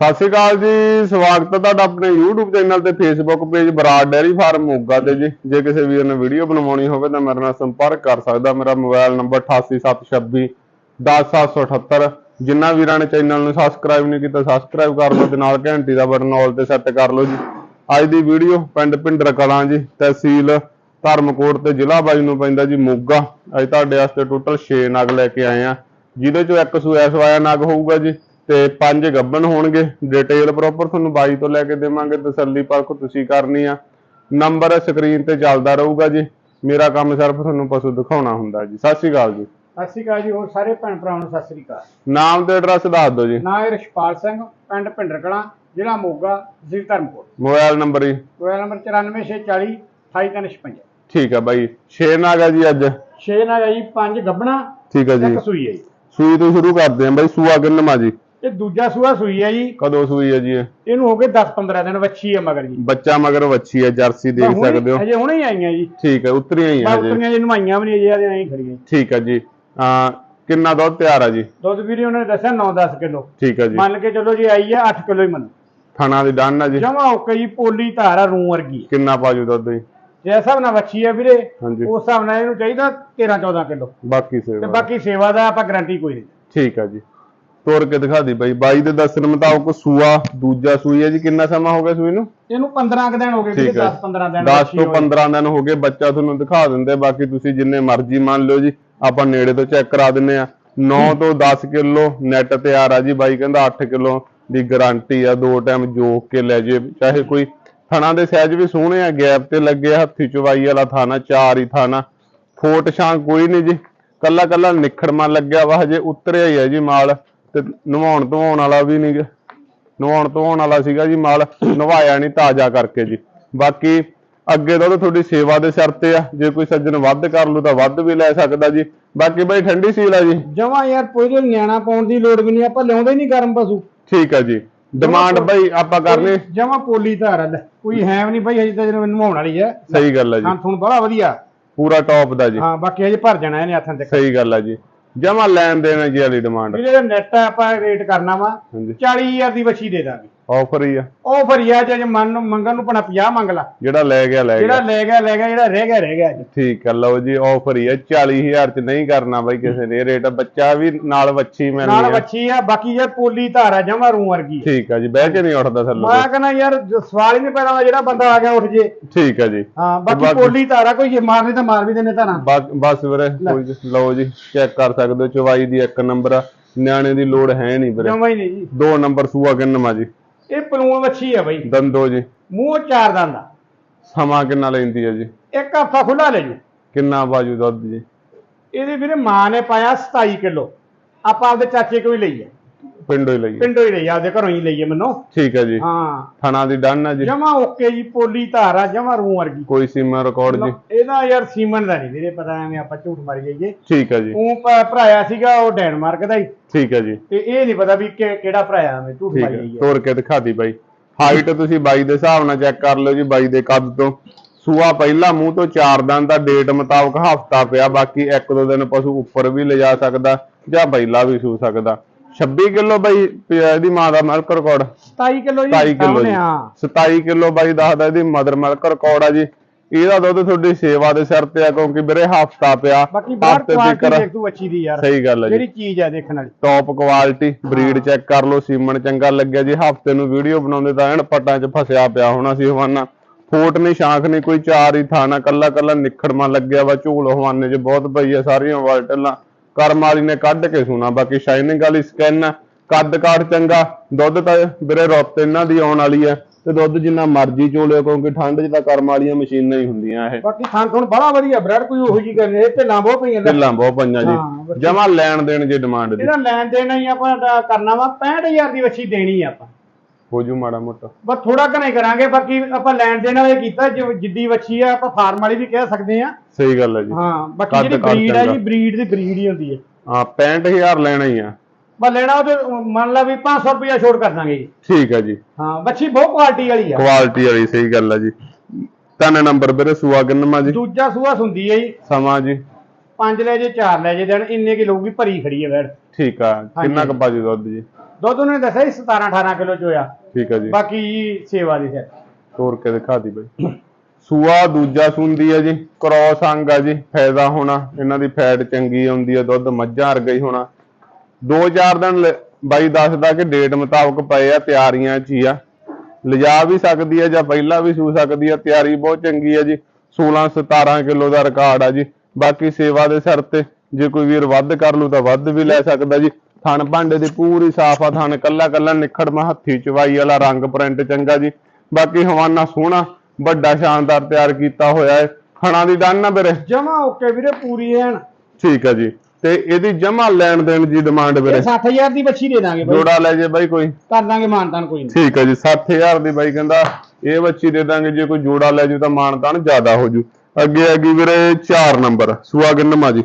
ਸਤਿ ਸ਼੍ਰੀ ਅਕਾਲ ਜੀ, ਸਵਾਗਤ ਹੈ ਤੁਹਾਡਾ ਆਪਣੇ YouTube ਚੈਨਲ ਤੇ Facebook page Brar dairy farm Moga ਤੇ ਜੀ। ਜੇ ਕਿਸੇ ਵੀਰ ਨੇ ਵੀਡੀਓ ਬਣਵਾਉਣੀ ਹੋਵੇ ਤਾਂ ਮੇਰੇ ਨਾਲ ਸੰਪਰਕ ਕਰ ਸਕਦਾ। ਮੇਰਾ ਮੋਬਾਈਲ ਨੰਬਰ 8876 10778 ਜਿਨ੍ਹਾਂ ਵੀਰਾਂ ਨੇ ਚੈਨਲ ਨੂੰ ਸਬਸਕ੍ਰਾਈਬ ਨਹੀਂ ਕੀਤਾ ਸਬਸਕ੍ਰਾਈਬ ਕਰ ਲਓ ਤੇ ਨਾਲ ਘੰਟੀ ਦਾ ਬਟਨ ਆਲ ਤੇ ਸੈੱਟ ਕਰ ਲਓ ਜੀ। ਅੱਜ ਦੀ ਵੀਡੀਓ ਪਿੰਡ ਪਿੰਡਰ ਕਲਾਂ ਜੀ, ਤਹਿਸੀਲ ਧਰਮਕੋਟ ਤੇ ਜ਼ਿਲ੍ਹਾ ਬਾਈ ਨੂੰ ਪੈਂਦਾ ਜੀ ਮੋਗਾ। ਅੱਜ ਤੁਹਾਡੇ ਵਾਸਤੇ ਟੋਟਲ 6 ਨਗ ਲੈ ਕੇ ਆਏ ਆ। ਜਿਹਦੇ ਚੋਂ ਇੱਕ ਸੂਆ ਸਵਾਇਆ ਨਗ ਹੋਊਗਾ ਜੀ। ਤੇ ਪੰਜ ਗੱਬਨ ਹੋਣਗੇ ਡਿਟੇਲ ਪ੍ਰੋਪਰ ਤੁਹਾਨੂੰ ਬਾਈ ਤੋਂ ਲੈ ਕੇ ਦੇਵਾਂਗੇ ਤਸੱਲੀ ਪਰਖ ਤੁਸੀਂ ਕਰਨੀ ਆ। ਨੰਬਰ ਸਕਰੀਨ ਤੇ ਚੱਲਦਾ ਰਹੂਗਾ ਜੀ। ਮੇਰਾ ਕੰਮ ਸਿਰਫ ਤੁਹਾਨੂੰ ਪਸ਼ੂ ਦਿਖਾਉਣਾ ਹੁੰਦਾ ਜੀ। ਸਤਿ ਸ਼੍ਰੀ ਅਕਾਲ ਜੀ। ਸਤਿ ਸ਼੍ਰੀ ਅਕਾਲ ਜੀ ਹੋਰ ਸਾਰੇ ਭੈਣ ਭਰਾਵਾਂ ਨੂੰ ਸਤਿ ਸ਼੍ਰੀ ਅਕਾਲ। ਨਾਮ ਤੇ ਐਡਰੈਸ ਦੱਸ ਦਿਓ ਜੀ। ਨਾਂ ਹੈ ਰਿਸ਼ਪਾਲ ਸਿੰਘ ਪਿੰਡ ਭਿੰਡਰ ਕਲਾਂ ਜ਼ਿਲ੍ਹਾ ਮੋਗਾ ਜ਼ਿਲ੍ਹਾ ਧਰਮਕੋਟ ਮੋਬਾਈਲ ਨੰਬਰ ਜੀ। ਮੋਬਾਈਲ ਨੰਬਰ 94640 28356 ਠੀਕ ਆ ਬਾਈ। 6 ਨਗ ਜੀ ਅੱਜ। 6 ਨਾਲ ਹੈ ਜੀ ਪੰਜ ਗੱਬਣਾ ਠੀਕ ਆ ਜੀ। ਇੱਕ ਸੂਈ ਹੈ ਜੀ। ਸੂਈ ਤੋਂ ਸ਼ੁਰੂ ਕਰਦੇ ਆਂ ਬਾਈ ਸੂਆ ਕਿੰਨਵਾ ਜੀ। ਇਹ ਦੂਜਾ ਸੂਆ ਸੂਈ ਹੈ ਜੀ। ਕਦੋਂ ਸੂਈ ਹੈ ਜੀ ਇਹ? ਇਹਨੂੰ ਹੋ ਗਏ 10-15 ਦਿਨ ਵੱਛੀ ਹੈ ਮਗਰ ਜੀ। ਬੱਚਾ ਮਗਰ ਵੱਛੀ ਹੈ ਜਰਸੀ ਦੇਖ ਸਕਦੇ ਹੋ। ਹਜੇ ਹੁਣੇ ਹੀ ਆਈਆਂ ਜੀ। ਠੀਕ ਹੈ ਉਤਰੀਆਂ ਹੀ ਆ ਜੀ ਬਾਕੀਆਂ ਜੀ ਨਮਾਈਆਂ ਵੀ ਨਹੀਂ ਜੀ ਐਂ ਹੀ ਖੜੀਆਂ। ਠੀਕ ਹੈ ਜੀ। ਆ ਕਿੰਨਾ ਦੁੱਧ ਤਿਆਰ ਆ ਜੀ? ਦੁੱਧ ਵੀਰੇ ਉਹਨੇ ਦੱਸਿਆ 9-10 ਕਿਲੋ। ਠੀਕ ਹੈ ਜੀ। ਮੰਨ ਕੇ ਚੱਲੋ ਜੀ ਆਈ ਹੈ 8 ਕਿਲੋ ਹੀ ਮੰਨ। ਥਣਾ ਦੀ ਡੰਨ ਆ ਜੀ। ਜਮਾ ਓਕੇ ਜੀ ਪੋਲੀ ਧਾਰ ਰੂ ਵਰਗੀ। ਕਿੰਨਾ ਪਾਜੂ ਦੁੱਧ ਜੀ? ਜੇ ਹਿਸਾਬ ਨਾਲ ਵੱਛੀ ਹੈ ਵੀਰੇ ਹਾਂਜੀ। ਉਸ ਹਿਸਾਬ ਨਾਲ ਇਹਨੂੰ ਚਾਹੀਦਾ 13-14 ਕਿਲੋ। ਬਾਕੀ ਤੇ ਸੇਵਾ ਬਾਕੀ ਸੇਵਾ ਦਾ ਆਪਾਂ ਗਾਰੰਟੀ ਕੋਈ ਨਹੀਂ। ਠੀਕ ਹੈ ਜੀ। ਤੋਰ ਕੇ ਦਿਖਾ ਦੀ ਬਾਈ। ਬਾਈ ਦੇ ਦੱਸਣ ਮੁਤਾਬਕ ਸੂਆ ਦੂਜਾ ਸੂਈ ਹੈ ਜੀ। ਕਿੰਨਾ ਸਮਾਂ ਹੋ ਗਿਆ ਸੂਈ ਨੂੰ? ਇਹਨੂੰ 15 ਕੁ ਦਿਨ ਹੋ ਗਏ ਵੀਰੇ ਠੀਕ ਹੈ 10-15 ਦਿਨ 10 ਵੱਛੀ ਤੋਂ ਹੋਈ। 15 ਦਿਨ ਹੋ ਗਏ। ਬੱਚਾ ਤੁਹਾਨੂੰ ਦਿਖਾ ਦਿੰਦੇ। ਬਾਕੀ ਤੁਸੀਂ ਜਿੰਨੇ ਮਰਜ਼ੀ ਮੰਨ ਲਿਓ ਜੀ। ਆਪਾਂ ਨੇੜੇ ਤੋਂ ਚੈੱਕ ਕਰਾ ਦਿੰਨੇ ਆ। 9 ਤੋਂ 10 ਕਿਲੋ ਨੈਟ ਤਿਆਰ ਆ ਜੀ। ਬਾਈ ਕਹਿੰਦਾ 8 ਕਿਲੋ ਦੀ ਗਾਰੰਟੀ ਆ। ਦੋ ਟਾਈਮ ਜੋਕ ਕੇ ਲੈ ਜੇ ਚਾਹੇ ਕੋਈ ਥਣਾ ਦੇ ਸਾਈਜ਼ ਵੀ ਸੋਹਣੇ ਆ। ਗੈਪ ਤੇ ਲੱਗੇ ਹੱਥੀ ਚਵਾਈ ਵਾਲਾ ਥਾਣਾ ਚਾਰ ਹੀ ਥਾਣਾ। ਫੋਟ ਛਾਂ ਕੋਈ ਨਹੀਂ ਜੀ। ਕੱਲਾ ਕੱਲਾ ਨਿਖੜਮਾ ਲੱਗਿਆ ਵਾ। ਹਜੇ ਉਤਰਿਆ ਹੀ ਆ ਜੀ ਮਾਲ। ਤੇ ਨਵਾਉਣ ਧਵਾਉਣ ਵਾਲਾ ਵੀ ਨਹੀਂ ਗਾ। ਨਵਾਉਣ ਧਵਾਉਣ ਵਾਲਾ ਸੀਗਾ ਜੀ ਮਾਲ ਨਵਾਇਆ ਨਹੀਂ ਤਾਜ਼ਾ ਕਰਕੇ ਜੀ। ਬਾਕੀ ਅੱਗੇ ਤੋਂ ਤਾਂ ਤੁਹਾਡੀ ਸੇਵਾ ਦੇ ਸਿਰ ਤੇ ਆ ਜੇ ਕੋਈ ਸੱਜਣ ਵੱਧ ਕਰ ਲੂ ਤਾਂ ਵੱਧ ਵੀ ਲੈ ਸਕਦਾ ਜੀ। ਬਾਕੀ ਬਈ ਠੰਡੀ ਸੀਲ ਆ ਜੀ। ਜਮਾਂ ਯਾਰ ਕੋਈ ਜੋ ਨਿਆਣਾ ਪਾਉਣ ਦੀ ਲੋੜ ਵੀ ਨਹੀਂ ਆਪਾਂ ਲਿਆਉਂਦੇ ਹੀ ਨਹੀਂ ਗਰਮ ਪਸ਼ੂ। ਠੀਕ ਆ ਜੀ। ਡਿਮਾਂਡ ਬਈ ਆਪਾਂ ਕਰਨੀ ਜਮਾਂ ਪੋਲੀ ਧਾਰ ਲੈ। ਕੋਈ ਹੈ ਵੀ ਨਹੀਂ ਭਾਈ ਹਜੇ ਤਾਂ ਜਿਹਨੂੰ ਨਵਾਉਣ ਵਾਲੀ ਹੈ ਸਹੀ ਗੱਲ ਆ ਜੀ। ਹਾਂ ਤੁਹਾਨੂੰ ਬੜਾ ਵਧੀਆ। ਪੂਰਾ ਟੌਪ ਦਾ ਜੀ। ਹਾਂ ਬਾਕੀ ਹਜੇ ਭਰ ਜਾਣਾ ਇਹਨੇ ਹੱਥਾਂ ਤੇ। ਸਹੀ ਗੱਲ ਆ ਜੀ। ਜਮਾ ਲੈਣ ਦੇਣ ਜੀ ਵਾਲੀ ਡਿਮਾਂਡ ਵੀਰੇ ਦਾ ਨੈਟ ਆਪਾਂ ਰੇਟ ਕਰਨਾ ਵਾ ਹਾਂਜੀ। 40000 ਦੀ ਵੱਛੀ ਦੇ ਦਾਂਗੇ। ਆਫਰ ਹੀ ਆ। ਉਹ ਫਰੀਆ ਜੇ ਮਨ ਨੂੰ ਮੰਗਣ ਨੂੰ ਪਣਾ 50 ਮੰਗ ਲਾ। ਜਿਹੜਾ ਲੈ ਗਿਆ ਲੈ ਜਿਹੜਾ ਗਿਆ। ਲੈ ਗਿਆ ਲੈ ਗਿਆ ਜਿਹੜਾ ਰਹਿ ਗਿਆ ਰਹਿ ਗਿਆ ਠੀਕ ਆ ਲਓ ਜੀ ਆਫਰ ਹੀ ਆ। 40000 ਚ ਨਹੀਂ ਕਰਨਾ ਬਾਈ ਕਿਸੇ ਨੇ। ਰੇਟ ਬੱਚਾ ਵੀ ਨਾਲ ਵੱਛੀ ਨਾਲ ਮਿਲਣੀ ਆ। ਵੱਛੀ ਆ ਬਾਕੀ ਯਾਰ ਪੋਲੀ ਧਾਰ ਆ ਜਮਾਂ ਰੂ ਵਰਗੀ ਠੀਕ ਆ ਜੀ ਬਹਿ ਕੇ ਨਹੀਂ ਉੱਠਦਾ ਥੱਲੇ ਮੈਂ ਕਹਿੰਦਾ ਯਾਰ ਸਵਾਲ ਹੀ ਨਹੀਂ ਪੈਦਾ ਜਿਹੜਾ ਬੰਦਾ ਆ ਗਿਆ ਉੱਠ ਜੇ। ਠੀਕ ਆ ਜੀ। ਹਾਂ ਬਾਕੀ ਪੋਲੀ ਧਾਰਾ ਕੋਈ ਜੇ ਮਾਰਨੀ ਤਾਂ ਮਾਰ ਵੀ ਦਿੰਦੇ ਧਾਰਾਂ। ਬਸ ਵੀਰੇ ਕੋਈ ਲਓ ਜੀ ਚੈੱਕ ਕਰ ਸਕਦੇ ਹੋ ਚਵਾਈ ਦੀ ਇੱਕ ਨੰਬਰ ਆ। ਨਿਆਣੇ ਦੀ ਲੋੜ ਹੈ ਨਹੀਂ ਵੀਰੇ। ਜਮਾ ਹੀ ਨਹੀਂ ਜੀ। ਦੋ ਨੰਬਰ ਸੂਆ ਕਿੰਨਵਾ ਜੀ? ਇਹ ਪਲੂਣ ਵੱਛੀ ਆ ਬਈ। ਦੰਦੋ ਜੀ। ਮੂੰਹ ਚਾਰ ਦੰਦ ਸਮਾਂ ਕਿੰਨਾ ਲੈਂਦੀ ਹੈ ਜੀ? ਇੱਕ ਹਫਤਾ ਖੁੱਲਾ ਲੈ ਜੂ। ਕਿੰਨਾ ਬਾਜੂ ਦੁੱਧ ਜੀ? ਇਹਦੇ ਵੀਰੇ ਮਾਂ ਨੇ ਪਾਇਆ 27 ਕਿਲੋ। ਆਪਾਂ ਆਪਦੇ ਚਾਚੇ ਕੋਲ ਹੀ ਲਈ ਹੈ ਪਿੰਡੋਂ ਹੀ ਲਈ ਪਿੰਡੋਂ ਹੀ ਲਈ ਆ, ਆਪਦੇ ਘਰੋਂ ਹੀ ਲਈ ਹੈ ਮੈਨੂੰ। ਠੀਕ ਹੈ ਜੀ। ਹਾਂ। ਥਣਾ ਦੀ ਡਨ ਹੈ ਜੀ। ਜਮਾ ਓਕੇ ਜੀ ਪੋਲੀ ਧਾਰਾ ਜਮਾ ਰੂ ਵਰਗੀ। ਕੋਈ ਸੀਮਾ ਰਿਕਾਰਡ ਜੀ। ਇਹਦਾ ਯਾਰ ਸੀਮਨ ਦਾ ਨਹੀਂ ਵੀਰੇ ਪਤਾ ਐਵੇਂ ਆਪਾਂ ਝੂਠ ਮਾਰੀ ਜਾਈਏ। ਠੀਕ ਹੈ ਜੀ। ਉਹ ਭਰਾਇਆ ਸੀਗਾ ਉਹ ਡੈਨਮਾਰਕ ਦਾ ਹੀ। ਠੀਕ ਹੈ ਜੀ। ਤੇ ਇਹ ਨਹੀਂ ਪਤਾ ਵੀ ਕਿਹੜਾ ਭਰਾਇਆ ਐਵੇਂ ਝੂਠ ਮਾਰੀ ਜਾਈਏ। ਤੋਰ ਕੇ ਦਿਖਾਦੀ ਬਾਈ। ਹਾਈਟ ਤੁਸੀਂ ਬਾਈ ਦੇ ਹਿਸਾਬ ਨਾਲ ਚੈੱਕ ਕਰ ਲਿਓ ਜੀ ਬਾਈ ਦੇ ਕੱਦ ਤੋਂ। ਸੂਆ ਪਹਿਲਾ ਮੂੰਹ ਤੋਂ ਚਾਰ ਦੰਦ ਦਾ ਡੇਟ ਮੁਤਾਬਕ ਹਫਤਾ ਪਿਆ ਬਾਕੀ ਇੱਕ ਦੋ ਦਿਨ ਪਸ਼ੂ ਉੱਪਰ ਵੀ ਲਿਜਾ ਸਕਦਾ ਜਾਂ ਬੈਲਾ ਵੀ ਸੂ ਸਕਦਾ। 26 ਕਿਲੋ ਬਾਈ ਇਹਦੀ ਮਾਂ ਦਾ ਮਿਲਕ ਰਿਕਾਰਡ 27 ਕਿਲੋ ਜੀ 27 ਕਿਲੋ ਜੀ। ਹਾਂ। 27 ਕਿਲੋ ਬਾਈ ਦੱਸਦਾ ਇਹਦੀ ਮਦਰ ਮਿਲਕ ਰਿਕਾਰਡ ਆ ਜੀ। ਇਹਦਾ ਦੁੱਧ ਤੁਹਾਡੀ ਸੇਵਾ ਦੇ ਸਿਰ ਤੇ ਆ ਕਿਉਂਕਿ ਵੀਰੇ ਹਫਤਾ ਪਿਆ। ਬਾਕੀ ਬਾਹਰ ਕੁਆਲਿਟੀ ਦੇਖ ਤੂੰ ਅੱਛੀ ਦੀ ਯਾਰ। ਸਹੀ ਗੱਲ ਹੈ ਜਿਹੜੀ ਚੀਜ਼ ਆ ਦੇਖਣ ਵਾਲੀ। ਟੌਪ ਕੁਆਲਿਟੀ ਬਰੀਡ ਚੈੱਕ ਕਰ ਲਓ ਸੀਮਨ ਚੰਗਾ ਲੱਗਿਆ ਜੀ। ਹਫ਼ਤੇ ਨੂੰ ਵੀਡੀਓ ਬਣਾਉਂਦੇ ਤਾਂ ਐਨ ਪੱਟਾਂ 'ਚ ਫਸਿਆ ਪਿਆ ਹੋਣਾ ਸੀ ਹਵਾਨਾ। ਫੋਟ ਨਹੀਂ ਸ਼ਾਂਖ ਨਹੀਂ ਕੋਈ ਚਾਰ ਹੀ ਥਾਣਾ ਕੱਲਾ ਕੱਲਾ ਨਿਖੜਮਾ ਲੱਗਿਆ ਵਾ। ਝੂਲ ਹਵਾਨੇ 'ਚ ਬਹੁਤ ਪਈ ਆ ਸਾਰੀਆਂ ਵਾਲਟਲਾਂ। ਕਰਮ ਵਾਲੀ ਨੇ ਕੱਢ ਕੇ ਸੁਣਾ ਬਾਕੀ ਸ਼ਾਈਨਿੰਗ ਵਾਲੀ ਸਕੈਨ ਕੱਦ ਕਾਠ ਚੰਗਾ ਦੁੱਧ ਤਾਂ ਵੀਰੇ ਰੁੱਤ ਇਹਨਾਂ ਦੀ ਆਉਣ ਵਾਲੀ ਆ ਤੇ ਦੁੱਧ ਜਿੰਨਾ ਮਰਜ਼ੀ ਚੋਲਿਓ ਕਿਉਂਕਿ ਠੰਡ 'ਚ ਤਾਂ ਕਰਮ ਵਾਲੀਆਂ ਮਸ਼ੀਨਾਂ ਹੀ ਹੁੰਦੀਆਂ ਇਹ। ਬਾਕੀ ਥਾਂ ਥੋਂ ਬੜਾ ਵਧੀਆ ਬ੍ਰੈਡ ਕੋਈ ਉਹੋ ਜੀ ਕਰਨੇ ਇਹ ਤੇ ਲਾਂਬੋ ਪਈਆਂ ਲੈ। ਢਿੱਲਾਂ ਬਹੁਤ ਪਈਆਂ ਹਾਂ, ਜੀ ਜਮਾ ਲੈਣ ਦੇਣ ਜੇ ਡਿਮਾਂਡ ਦੀ। ਇਹਦਾ ਲੈਣ ਦੇਣ ਹੀ ਆਪਾਂ ਦਾ ਕਰਨਾ ਵਾ 65000 ਦੀ ਵੱਛੀ ਦੇਣੀ ਆ ਆਪਾਂ। ਹੋ ਜੂ ਮਾੜਾ ਮੋਟਾ। ਬਸ ਥੋੜਾ ਘਣੇ ਕਰਾਂਗੇ ਬਾਕੀ ਆਪਾਂ ਲੈਣ ਦੇਣ ਵਾਲੇ ਕੀਤਾ ਜੋ ਜਿੱਡੀ ਵੱਛੀ ਆ ਆਪਾਂ ਫਾਰਮ ਵਾਲੀ ਵੀ ਕਹਿ ਸਕਦੇ ਆ ਸਹੀ ਗੱਲ ਹੈ ਜੀ। ਹਾਂ ਬਾਕੀ ਕੱਦ ਜਿਹੜੀ ਬਰੀਡ ਆ ਚੰਗਾ। ਜੀ ਬਰੀਡ ਦੀ ਬਰੀਡ ਹੀ ਹੁੰਦੀ ਹੈ। ਹਾਂ 65000 ਲੈਣਾ ਹੀ ਆ। ਬਸ ਲੈਣਾ ਉਹ ਤੇ ਮੰਨ ਲਾ ਵੀ 500 ਰੁਪਇਆ ਛੋੜ ਕਰ ਦਾਂਗੇ ਜੀ। ਠੀਕ ਹੈ ਜੀ। ਹਾਂ ਵੱਛੀ ਬਹੁਤ ਕੁਆਲਿਟੀ ਵਾਲੀ ਆ। ਕੁਆਲਿਟੀ ਵਾਲੀ ਸਹੀ ਗੱਲ ਹੈ ਜੀ। ਤਿੰਨ ਨੰਬਰ ਵੀਰੇ ਸੂਆ ਕਿੰਨਵਾਂ ਜੀ? ਦੂਜਾ ਸੂਆ ਹੁੰਦੀ ਹੈ ਜੀ। ਸਮਾਂ ਜੀ। ਪੰਜ ਲੈ ਜੇ ਚਾਰ ਲੈ ਜੇ ਦੇਣ ਇੰਨੇ ਕੀ ਲਊਗੀ ਭਰੀ ਖੜੀ ਹੈ ਵੈੜ। ਠੀਕ ਆ ਕਿੰਨਾ ਕੁ ਬਾਜੂ ਦੁੱਧ ਜੀ? ਦੁੱਧ ਉਹਨੇ ਦੱਸਿਆ ਸੀ 17 18 ਕਿਲੋ ਚੋਇਆ। ਠੀਕ ਹੈ ਜੀ। ਬਾਕੀ ਜੀ ਸੇਵਾ ਦੀ ਸਿਰ ਤੋੜ ਕੇ ਦਿਖਾ ਦੀ ਬਾਈ। ਸੂਆ ਦੂਜਾ ਸੁੰਦੀ ਹੈ ਜੀ ਕ੍ਰੋਸ ਅੰਗ ਆ ਜੀ ਫਾਇਦਾ ਹੋਣਾ। ਇਹਨਾਂ ਦੀ ਫੈਟ ਚੰਗੀ ਆਉਂਦੀ ਹੈ ਦੁੱਧ ਮੱਝਾਂ ਵਰਗਾ ਹੀ ਹੋਣਾ। ਦੋ ਚਾਰ ਦਿਨ ਲ- ਬਾਈ ਦੱਸਦਾ ਕਿ ਡੇਟ ਮੁਤਾਬਕ ਪਏ ਆ ਤਿਆਰੀਆਂ 'ਚ ਹੀ ਆ। ਲਿਜਾ ਵੀ ਸਕਦੀ ਹੈ ਜਾਂ ਪਹਿਲਾਂ ਵੀ ਸੂ ਸਕਦੀ ਹੈ ਤਿਆਰੀ ਬਹੁਤ ਚੰਗੀ ਹੈ ਜੀ। 16 17 ਕਿਲੋ ਦਾ ਰਿਕਾਰਡ ਆ ਜੀ। ਬਾਕੀ ਸੇਵਾ ਦੇ ਸਿਰ ਤੇ ਜੇ ਕੋਈ ਵੀਰ ਵੱਧ ਕਰ ਲੂ ਤਾਂ ਵੱਧ ਵੀ ਲੈ ਸਕਦਾ ਜੀ। ਥਣ ਭਾਂਡੇ ਦੀ ਪੂਰੀ ਸਾਫ਼ ਆ ਥਣ ਕੱਲਾ ਕੱਲਾ ਨਿਖੜਮਾ ਹੱਥੀ ਚਵਾਈ ਵਾਲਾ ਰੰਗ ਪ੍ਰਿੰਟ ਚੰਗਾ ਜੀ। ਬਾਕੀ ਹਵਾਨਾ ਸੋਹਣਾ ਵੱਡਾ ਸ਼ਾਨਦਾਰ ਤਿਆਰ ਕੀਤਾ ਹੋਇਆ ਹੈ ਖਣਾ ਦੀ ਡਨ ਨਾ ਵੀਰੇ। ਜਮਾ ਓਕੇ ਵੀਰੇ ਪੂਰੀ ਐਨ। ਠੀਕ ਹੈ ਜੀ। ਤੇ ਇਹਦੀ ਜਮਾ ਲੈਣ ਦੇਣ ਦੀ ਡਿਮਾਂਡ ਵੀਰੇ। ਇਹ 60000 ਦੀ ਬੱਚੀ ਦੇ ਦਾਂਗੇ ਬਾਈ। ਜੋੜਾ ਲੈ ਜੇ ਬਾਈ ਕੋਈ। ਕਰ ਦਾਂਗੇ ਮਾਨਤਾਨ ਕੋਈ ਨਹੀਂ। ਠੀਕ ਹੈ ਜੀ 60000 ਦੀ ਬਾਈ ਕਹਿੰਦਾ ਇਹ ਬੱਚੀ ਦੇ ਦਾਂਗੇ ਜੇ ਕੋਈ ਜੋੜਾ ਲੈ ਜੂ ਤਾਂ ਮਾਨਤਾਨ ਜ਼ਿਆਦਾ ਹੋ ਜੂ। ਅੱਗੇ ਅੱਗੇ ਵੀਰੇ 4 ਨੰਬਰ ਸੁਆ ਗੰਨਮਾ ਜੀ।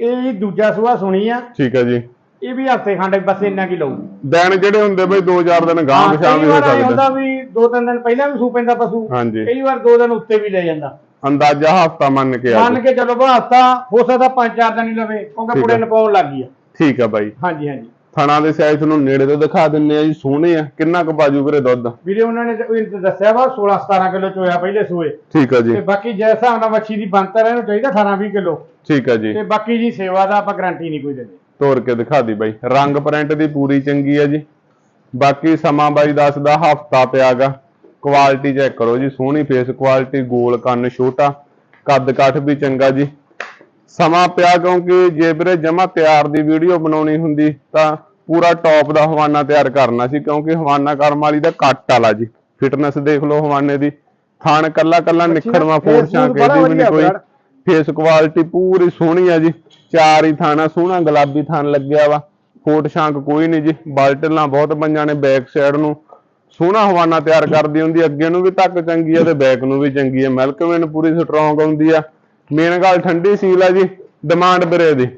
ਇਹ ਦੂਜਾ ਸੂਆ ਸੁਣੀ ਆ। ਠੀਕ ਹੈ ਜੀ। ਇਹ ਵੀ ਹਫ਼ਤੇ ਖੰਡ ਬਸ ਇੰਨਾ ਕੀ ਲਊ। ਦਿਨ ਜਿਹੜੇ ਹੁੰਦੇ ਬਈ 2-4 ਦਿਨ ਗਾਂ ਹਾਂ, ਪਛਾਣ ਵੀ ਹੋ ਇਹ ਹੁੰਦਾ ਸਕਦਾ ਵੀ ਦੋ ਤਿੰਨ ਦਿਨ ਪਹਿਲਾਂ ਵੀ ਸੂ ਪੈਂਦਾ ਪਸ਼ੂ ਹਾਂਜੀ। ਕਈ ਵਾਰ ਦੋ ਦਿਨ ਉੱਤੇ ਵੀ ਲੈ ਜਾਂਦਾ। ਅੰਦਾਜ਼ਾ ਹਫਤਾ ਮੰਨ ਕੇ ਆ ਮੰਨ। ਕੇ ਚਲੋ ਬਹਾਤਾ ਹੋ ਸਕਦਾ ਪੰਜ ਚਾਰ ਦਿਨ ਹੀ ਲਵੇ ਕਿਉਂਕਿ ਠੀਕ ਪੁੜੇ ਹੈ। ਨਪਾਉਣ ਲੱਗ ਗਈ ਆ। ਠੀਕ ਹੈ ਬਾਈ। ਹਾਂਜੀ ਹਾਂਜੀ। ਥਣਾ ਦੇ ਸਾਈਜ਼ ਨੂੰ ਨੇੜੇ ਤੋਂ ਦਿਖਾ ਦਿੰਨੇ ਆ ਜੀ ਸੋਹਣੇ ਆ। ਕਿੰਨਾ ਕੁ ਬਾਜੂ ਵੀਰੇ ਦੁੱਧ? ਵੀਰੇ ਉਹਨਾਂ ਨੇ ਤਾਂ ਇਹ ਦੱਸਿਆ ਵਾ 16 17 ਕਿਲੋ ਚੋਇਆ ਪਹਿਲੇ ਸੂਏ। ਠੀਕ ਹੈ ਜੀ। ਤੇ ਬਾਕੀ ਜਿਸ ਹਿਸਾਬ ਨਾਲ ਮੱਛੀ ਦੀ ਬੰਤਰ ਇਹਨੂੰ ਚਾਹੀਦਾ 18 20 ਕਿਲੋ। ਠੀਕ ਹੈ ਜੀ। ਤੇ ਬਾਕੀ ਜੀ ਸੇਵਾ ਦਾ ਆਪਾਂ ਗਾਰੰਟੀ ਨਹੀਂ ਕੋਈ ਦਿੰਦੇ। ਤੋੜ ਕੇ ਦਿਖਾ ਦੀ ਬਾਈ। ਰੰਗ ਪ੍ਰਿੰਟ ਦੀ ਪੂਰੀ ਚੰਗੀ ਹੈ ਜੀ। ਬਾਕੀ ਸਮਾਂ ਬਾਈ ਦੱਸਦਾ ਹਫਤਾ ਪਿਆਗਾ ਕੁਆਲਿਟੀ ਚੈੱਕ ਕਰੋ ਜੀ ਸੋਹਣੀ ਫੇਸ ਕੁਆਲਿਟੀ ਗੋਲ ਕੰਨ ਛੋਟਾ। ਕੱਦ ਕਾਠ ਵੀ ਚੰਗਾ ਜੀ। ਸਮਾਂ ਪਿਆ ਕਿਉਂਕਿ ਜੇ ਵੀਰੇ ਜਮਾ ਤਿਆਰ ਦੀ ਵੀਡੀਓ ਬਣਾਉਣੀ ਹੁੰਦੀ ਤਾਂ ਪੂਰਾ ਟੌਪ ਦਾ ਹਵਾਨਾ ਤਿਆਰ ਕਰਨਾ ਸੀ ਕਿਉਂਕਿ ਹਵਾਨਾ ਕਰਮ ਵਾਲੀ ਦਾ ਕੱਟ ਵਾਲਾ ਜੀ। ਫਿਟਨੈਸ ਦੇਖ ਲਓ ਹਵਾਨੇ ਦੀ। ਥਾਣ ਕੱਲਾ ਕੱਲਾ ਨਿਖੜਵਾ face ਫੋਰ ਛਾਂ ਫੂਡ ਕੇ ਦੀ ਵੀ ਨਹੀਂ ਕੋਈ। ਫੇਸ ਕੁਆਲਿਟੀ ਪੂਰੀ ਸੋਹਣੀ ਆ ਜੀ। ਚਾਰ ਹੀ ਥਾਣਾ ਸੋਹਣਾ ਗੁਲਾਬੀ ਥਾਨ ਲੱਗਿਆ ਵਾ। ਫੋਟ ਸ਼ਾਂਕ ਕੋਈ ਨਹੀਂ ਜੀ ਬਾਲਟਲਾਂ ਬਹੁਤ ਪੰਜਾਂ ਨੇ ਬੈਕ ਸਾਈਡ ਨੂੰ। ਸੋਹਣਾ ਹਵਾਨਾ ਤਿਆਰ ਕਰਦੀ ਹੁੰਦੀ ਅੱਗੇ ਨੂੰ ਵੀ ਧੱਕ ਚੰਗੀ ਆ ਤੇ ਬੈਕ ਨੂੰ ਵੀ ਚੰਗੀ ਆ। ਮਿਲਕਮੈਨ ਪੂਰੀ ਸਟਰੋਂਗ ਆਉਂਦੀ ਆ। ਮੇਨ ਗੱਲ ਠੰਡੀ ਸੀਲ ਆ ਜੀ ਡਿਮਾਂਡ ਵੀਰੇ ਦੀ।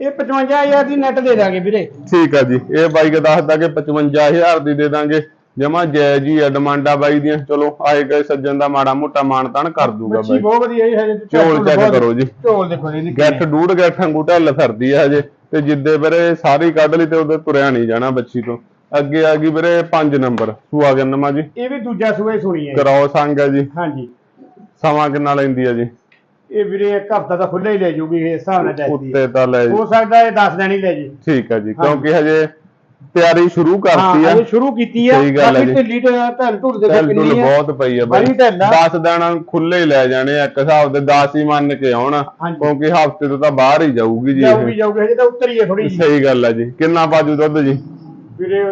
ਇਹ 55000 ਦੀ ਨੈਟ ਦੇ ਦਾਂਗੇ ਵੀਰੇ। ਠੀਕ ਆ ਜੀ ਇਹ ਬਾਈ ਕੇ ਦੱਸਦਾ ਕਿ 55000 ਦੀ ਦੇ ਦਾਂਗੇ। ਜਮਾ ਹੀ ਆ ਡਿਮਾਂਡਾਂ ਬਾਈ ਦੀਆਂ। ਚਲੋ ਆਏ ਗਏ ਸੱਜਣ ਦਾ ਮਾੜਾ ਮੋਟਾ ਮਾਣ ਤਾਣ ਕਰ ਦੂਗਾ ਬਾਈ। ਬਹੁਤ ਵਧੀਆ ਜੀ ਹਜੇ ਝੋਲ check ਕਰੋ ਜੀ। ਝੋਲ ਦੇਖੋ ਜੀ ਗੱਠ ਡੂੜ ਗੱਠ ਵਾਂਗੂ ਢੱਲ ਫਿਰਦੀ ਆ ਹਜੇ। ਤੇ ਜਿੱਦੇ ਵੀਰੇ ਸਾਰੀ ਕੱਢ ਲਈ ਤੇ ਉਹਦੇ ਤੁਰਿਆ ਨਹੀਂ ਜਾਣਾ ਬੱਚੀ ਤੋਂ। ਅੱਗੇ ਆ ਗਈ ਵੀਰੇ 5 ਨੰਬਰ। ਸੂਆ ਗੰਨਮਾ ਜੀ। ਇਹ ਵੀ ਦੂਜਾ ਸੂਏ ਸੁਣੀ ਹੈ ਕਰਾਓ ਸੰਗ ਆ ਜੀ। ਹਾਂਜੀ। ਸਮਾਂ ਕਿੰਨਾ ਲੈਂਦੀ ਆ ਜੀ? ਇਹ ਵੀਰੇ ਇੱਕ ਹਫਤਾ ਤਾਂ ਖੁੱਲਾ ਹੀ ਲੈ ਜੂਗੀ ਇਸ ਹਿਸਾਬ ਨਾਲ ਚਾਹੀਦੀ ਉੱਤੇ ਤਾਂ ਲੈ ਜੀ। ਹੋ ਸਕਦਾ ਇਹ 10 ਦਿਨ ਹੀ ਲੈ ਜੀ। ਠੀਕ ਆ ਜੀ ਕਿਉਂਕਿ ਹਜੇ ਤਿਆਰੀ ਸ਼ੁਰੂ ਕਰਤੀ ਹਾਂ ਆ ਸ਼ੁਰੂ ਕੀਤੀ ਆ ਸਹੀ ਗੱਲ ਹੈ ਜੀ। ਢਿੱਲੀ ਤੇ ਢਲ ਢੁੱਲ ਦੇ ਕਿੰਨੀ ਆ ਬਹੁਤ ਪਈ ਆ ਬਾਈ। ਬੜੀ ਢਿੱਲ ਆ। 10 ਦਿਨ ਖੁੱਲੇ ਹੀ ਲੈ ਜਾਣੇ ਆ, ਇੱਕ ਹਿਸਾਬ ਦੇ 10 ਹੀ ਮੰਨ ਕੇ ਆਉਣ। ਕਿਉਂਕਿ ਹਫ਼ਤੇ ਤੋਂ ਤਾਂ ਬਾਹਰ ਹੀ ਜਾਊਗੀ ਜੀ ਜਾਊਗੀ ਜਾਊਗੀ ਹਜੇ ਤਾਂ ਉੱਤਰੀ ਹੈ ਥੋੜੀ ਜੀ ਸਹੀ ਗੱਲ ਆ ਜੀ। ਕਿੰਨਾ ਬਾਜੂ ਦੁੱਧ ਜੀ? ਵੀਰੇ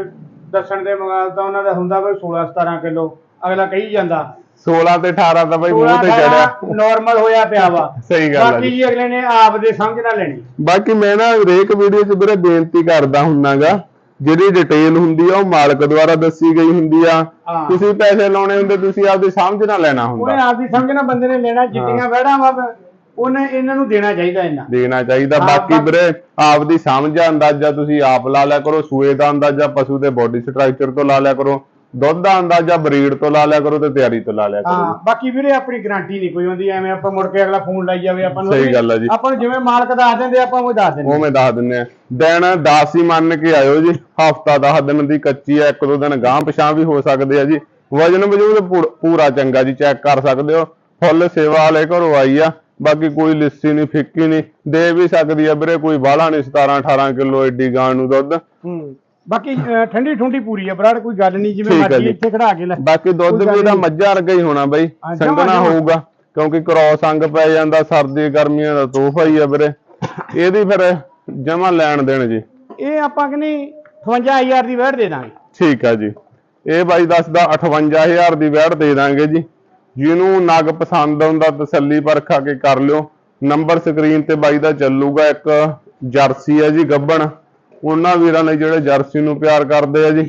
ਦੱਸਣ ਦੇ ਮੰਗਾਲ ਤਾਂ ਉਹਨਾਂ ਦਾ ਹੁੰਦਾ ਵੀ 16 17 ਕਿਲੋ। ਅਗਲਾ ਕਹੀ ਜਾਂਦਾ। 16 ਤੇ 18 ਤਾਂ ਬਾਈ ਮੂੰਹ ਤੇ ਚੜਿਆ। ਨਾਰਮਲ ਹੋਇਆ ਪਿਆ ਵਾ। ਸਹੀ ਗੱਲ ਆ ਬਾਕੀ ਜੀ ਜੀ ਅਗਲੇ ਨੇ ਆਪ ਦੇ ਸਮਝ ਨਾਲ ਲੈਣੀ। ਬਾਕੀ ਮੈਂ ਨਾ ਹਰੇਕ ਵੀਡੀਓ 'ਚ ਵੀਰੇ ਬੇਨਤੀ ਕਰਦਾ ਹੁੰਨਾਗਾ ਜਿਹੜੀ ਡਿਟੇਲ ਹੁੰਦੀ ਆ ਉਹ ਮਾਲਕ ਦੁਆਰਾ ਦੱਸੀ ਗਈ ਹੁੰਦੀ ਆ। ਤੁਸੀਂ ਪੈਸੇ ਲਾਉਣੇ ਹੁੰਦੇ ਤੁਸੀਂ ਆਪਦੀ ਸਮਝ ਨਾਲ ਲੈਣਾ ਹੁੰਦਾ। ਆਪ ਦੀ ਸਮਝ ਨਾਲ ਬੰਦੇ ਨੇ ਲੈਣਾ ਜਿੱਤੀਆਂ ਵਹਿੜਾਂ ਵਾ ਉਹਨੇ ਇਹਨਾਂ ਨੂੰ ਦੇਣਾ ਚਾਹੀਦਾ ਇਹਨਾਂ। ਦੇਣਾ ਚਾਹੀਦਾ। ਬਾਕੀ ਵੀਰੇ ਆਪਦੀ ਸਮਝ ਆ ਅੰਦਾਜ਼ਾ ਤੁਸੀਂ ਆਪ ਲਾ ਲਿਆ ਕਰੋ ਸੂਏ ਦਾ ਅੰਦਾਜ਼ਾ ਪਸ਼ੂ ਦੇ ਬੋਡੀ ਸਟਰਕਚਰ ਤੋਂ ਲਾ ਲਿਆ ਕਰੋ। ਦੁੱਧ ਦਾ ਅੰਦਾਜ਼ਾ ਬਰੀਡ ਤੋਂ ਲਾ ਲਿਆ ਕਰੋ ਤੇ ਤਿਆਰੀ ਤੋਂ ਲਾ ਲਿਆ ਕਰੋ ਹਾਂ ਬਾਕੀ ਵੀਰੇ ਆਪਣੀ ਗਾਰੰਟੀ ਨਹੀਂ ਕੋਈ ਹੁੰਦੀ ਐਵੇਂ ਆਪਾਂ ਮੁੜ ਕੇ ਅਗਲਾ ਫੋਨ ਲਾਈ ਜਾਵੇ ਆਪਾਂ ਨੂੰ ਸਹੀ ਗੱਲ ਆ ਜੀ। ਆਪਾਂ ਨੂੰ ਜਿਵੇਂ ਮਾਲਕ ਦੱਸ ਦਿੰਦੇ ਆਪਾਂ ਉਹ ਦੱਸ ਦਿੰਦੇ। ਉਵੇਂ ਦੱਸ ਦਿੰਨੇ ਆ। ਦਿਨ 10 ਹੀ ਮੰਨ ਕੇ ਆਇਓ ਜੀ ਹਫਤਾ 10 ਦਿਨ ਦੀ ਕੱਚੀ ਆ ਇੱਕ ਦੋ ਦਿਨ ਗਾਂ ਪਛਾਂ ਵੀ ਹੋ ਸਕਦੇ ਆ ਜੀ। ਵਜਨ ਵਜੂਦ ਪੂਰ- ਪੂਰਾ ਚੰਗਾ ਜੀ ਚੈੱਕ ਕਰ ਸਕਦੇ ਹੋ। ਫੁੱਲ ਸੇਵਾ ਵਾਲੇ ਘਰੋਂ ਆਈ ਆ ਬਾਕੀ ਕੋਈ ਲਿੱਸੀ ਨਹੀਂ ਫਿੱਕੀ ਨਹੀਂ। ਦੇ ਵੀ ਸਕਦੀ ਆ ਵੀਰੇ ਕੋਈ ਬਾਹਲਾ ਨਹੀਂ 17 18 ਕਿਲੋ ਐਡੀ ਗਾਂ ਨੂੰ ਦੁੱਧ। ਹੂੰ। ਬਾਕੀ ਠੰਡੀ ਠੁੰਡੀ ਪੂਰੀ ਆ ਬਰਾੜ ਕੋਈ ਗੱਲ ਨਹੀਂ ਜਿਵੇਂ ਮਰਜ਼ੀ। ਇੱਥੇ ਖੜਾ ਕੇ ਲੈ। ਬਾਕੀ ਦੁੱਧ ਵੀ ਇਹਦਾ ਨਹੀਂ। ਮੱਝਾਂ ਵਰਗਾ ਹੀ ਹੋਣਾ ਬਾਈ ਜਮਾਂ। ਹੋਊਗਾ ਕਿਉਂਕਿ ਕ੍ਰੋਸ ਅੰਗ ਪੈ ਜਾਂਦਾ ਸਰਦੀ ਗਰਮੀਆਂ ਦਾ ਤੋਹਫਾ ਹੀ ਆ ਵੀਰੇ। ਇਹਦੀ ਫਿਰ ਜਮਾ ਲੈਣ ਦੇਣ ਜੀ। ਇਹ ਆਪਾਂ ਕਹਿੰਦੇ 58000 ਦੀ ਵੈਟ ਦੇ ਦਾਂਗੇ। ਠੀਕ ਆ ਜੀ। ਇਹ ਬਾਈ ਦੱਸਦਾ 58000 ਦੀ ਵੈੜ ਦੇ ਦਾਂਗੇ ਜੀ। ਜਿਹਨੂੰ ਨਗ ਪਸੰਦ ਆਉਂਦਾ ਤਸੱਲੀ ਪਰਖਾ ਕੇ ਕਰ ਲਿਓ। ਨੰਬਰ ਸਕਰੀਨ ਤੇ ਬਾਈ ਦਾ ਚੱਲੂਗਾ ਇੱਕ ਜਰਸੀ ਹੈ ਜੀ ਗੱਬਣ। ਉਹਨਾਂ ਵੀਰਾਂ ਨੇ ਜਿਹੜੇ ਜਰਸੀ ਨੂੰ ਪਿਆਰ ਕਰਦੇ ਆ ਜੀ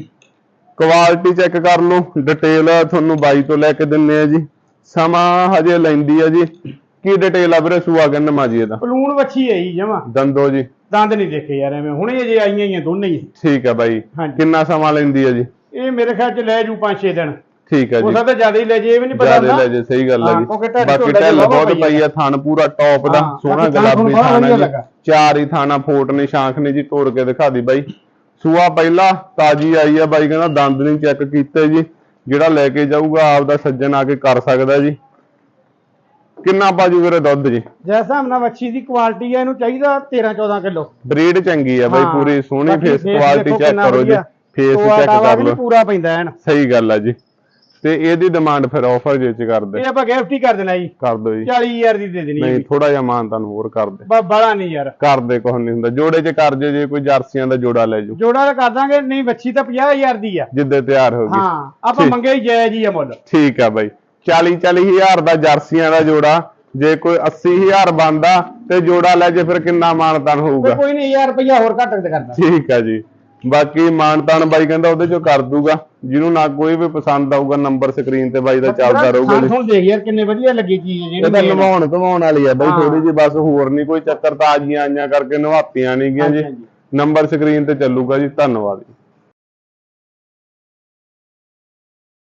ਕੁਆਲਿਟੀ ਚੈੱਕ ਕਰ ਲਓ ਡਿਟੇਲ ਤੁਹਾਨੂੰ ਬਾਈ ਤੋਂ ਲੈ ਕੇ ਦਿੰਨੇ ਆ ਜੀ। ਸਮਾਂ ਹਜੇ ਲੈਂਦੀ ਆ ਜੀ। ਕੀ ਡਿਟੇਲ ਆ ਵੀਰੇ ਸੂਆ ਗੰਨਮਾ ਜੀ ਇਹਦਾ? ਪਲੂਣ ਵੱਛੀ ਹੈ ਜੀ ਜਮਾ। ਦੰਦੋ ਜੀ। ਦੰਦ ਨਹੀਂ ਦੇਖੇ ਯਾਰ ਐਵੇਂ ਹੁਣੇ ਜੇ ਆਈਆਂ ਹੀ ਆ ਦੋਨੇ ਹੀ। ਠੀਕ ਆ ਬਾਈ। ਹਾਂਜੀ। ਕਿੰਨਾ ਸਮਾਂ ਲੈਂਦੀ ਆ ਜੀ? ਇਹ ਮੇਰੇ ਖਿਆਲ ਚ ਲੈ ਜੂ 5-6 ਦਿਨ। ਠੀਕ ਹੋ ਜੀ। ਸਕਦਾ ਜ਼ਿਆਦਾ ਹੀ ਲੈ ਜੇ ਇਹ ਵੀ ਨਹੀਂ ਪਤਾ ਜ਼ਿਆਦਾ ਲੈ ਜੇ ਸਹੀ ਗੱਲ ਹੈ ਹਾਂ, ਜੀ। ਕਿਉਂਕਿ ਢਿੱਡ ਬਾਕੀ ਢੁੱਡ ਢਿੱਲ ਚ ਬਹੁਤ ਪਈ ਪਈ ਆ ਥਣ ਪੂਰਾ ਟੌਪ ਦਾ ਹਾਂ, ਸੋਹਣਾ ਬਾਕੀ ਥਣ ਗੁਲਾਬੀ ਬੜਾ ਥਾਣਾ ਵਧੀਆ ਜੀ। ਲੱਗਾ। ਚਾਰ ਹੀ ਥਾਣਾ ਫੋਟ ਨੇ ਸ਼ਾਂਖ ਨੇ ਜੀ ਤੋੜ ਕੇ ਦਿਖਾ ਦੀ ਬਾਈ। ਸੂਆ ਪਹਿਲਾ ਤਾਜੀ ਆਈ ਆ ਬਾਈ ਕਹਿੰਦਾ ਦੰਦ ਨਹੀਂ ਚੈੱਕ ਕੀਤੇ ਜੀ। ਜਿਹੜਾ ਲੈ ਕੇ ਜਾਊਗਾ ਆਪਦਾ ਸੱਜਣ ਆ ਕੇ ਕਰ ਸਕਦਾ ਜੀ। ਕਿੰਨਾ ਬਾਜੂ ਵੀਰੇ ਦੁੱਧ ਜੀ? ਜਿਸ ਹਿਸਾਬ ਨਾਲ ਵੱਛੀ ਦੀ ਕੁਆਲਿਟੀ ਹੈ ਇਹਨੂੰ ਚਾਹੀਦਾ 13 14 ਕਿਲੋ। ਬਰੀਡ ਚੰਗੀ ਆ ਬਾਈ ਹਾਂ, ਪੂਰੀ ਸੋਹਣੀ ਬਾਕੀ ਫੇਸ face ਕੁਆਲਿਟੀ ਦੇਖੋ ਚੈੱਕ ਕਿੰਨਾ ਕਰੋ ਜੀ ਵਧੀਆ। ਫੇਸ ਚੈੱਕ ਕਰ ਲਓ। ਪੂਰਾ ਪੈਂਦਾ ਐਨ। ਸਹੀ ਗੱਲ ਆ ਜੀ। ਤੇ ਇਹਦੀ ਡਿਮਾਂਡ ਫਿਰ ਆਫਰ ਜੇ ਚ ਕਰ ਦੇ ਇਹ ਆਪਾਂ ਗਿਫਟ ਹੀ ਕਰ ਦੇਣਾ ਜੀ। ਕਰ ਦਿਓ ਜੀ। 40000 ਦੀ ਦੇ ਦੇਣੀ ਨਹੀਂ ਥੋੜਾ ਜਿਹਾ ਮਾਨ ਤੁਹਾਨੂੰ ਹੋਰ ਕਰ ਦੇ। ਬਾ ਬੜਾ ਨਹੀਂ ਯਾਰ। ਕਰ ਦੇ ਕੁਛ ਨਹੀਂ ਹੁੰਦਾ। ਜੋੜੇ ਚ ਕਰ ਜੇ ਜੇ ਕੋਈ ਜਰਸੀਆਂ ਦਾ ਜੋੜਾ ਲੈ ਜਾਓ। ਜੋੜਾ ਤਾਂ ਕਰ ਦਾਂਗੇ ਨਹੀਂ ਵੱਛੀ ਤਾਂ 50000 ਦੀ ਆ। ਜਿੱਦੇ ਤਿਆਰ ਹੋ ਗਈ। ਹਾਂ ਆਪਾਂ। ਮੰਗੇ ਹੀ ਜਾਇਜ਼ ਹੀ ਆ ਮੁੱਲ। ਠੀਕ ਆ ਬਾਈ। 40 40000 ਦਾ ਜਰਸੀਆਂ ਦਾ ਜੋੜਾ ਜੇ ਕੋਈ 80000 ਬੰਦਾ ਤੇ ਜੋੜਾ ਲੈ ਜੇ ਫਿਰ ਕਿੰਨਾ ਮਾਨਤਾਨ ਹੋਊਗਾ? ਕੋਈ ਨਹੀਂ 1000 ਰੁਪਇਆ ਹੋਰ ਘੱਟ ਕਰਦਾ। ਠੀਕ ਆ ਜੀ। ਬਾਕੀ ਮਾਨਤਾਨ ਬਾਈ ਕਹਿੰਦਾ ਉਹਦੇ ਚੋਂ ਕਰ ਦੂਗਾ। ਜਿਹਨੂੰ ਨਾ ਕੋਈ ਵੀ ਪਸੰਦ ਆਊਗਾ ਨੰਬਰ ਸਕਰੀਨ ਤੇ ਬਾਈ ਦਾ ਚੱਲਦਾ ਰਹੂਗਾ ਜੀ। ਹੁਣ ਦੇਖ ਯਾਰ ਕਿੰਨੇ ਵਧੀਆ ਲੱਗੀ ਚੀਜ਼ ਇਹ ਤਾਂ ਜਿਹੜੀ ਨਵਾਉਣ ਧਵਾਉਣ ਵਾਲੀ ਆ ਬਾਈ। ਥੋੜੀ ਜੀ ਬਸ ਹੋਰ ਨਹੀਂ ਕੋਈ ਚੱਕਰ ਤਾਜ਼ੀਆਂ ਆਈਆਂ ਕਰਕੇ ਨਵਾਤੀਆਂ ਨਹੀਂ ਗੀਆਂ ਜੀ। ਨੰਬਰ ਸਕਰੀਨ ਤੇ ਚੱਲੂਗਾ ਜੀ ਧੰਨਵਾਦ ਜੀ।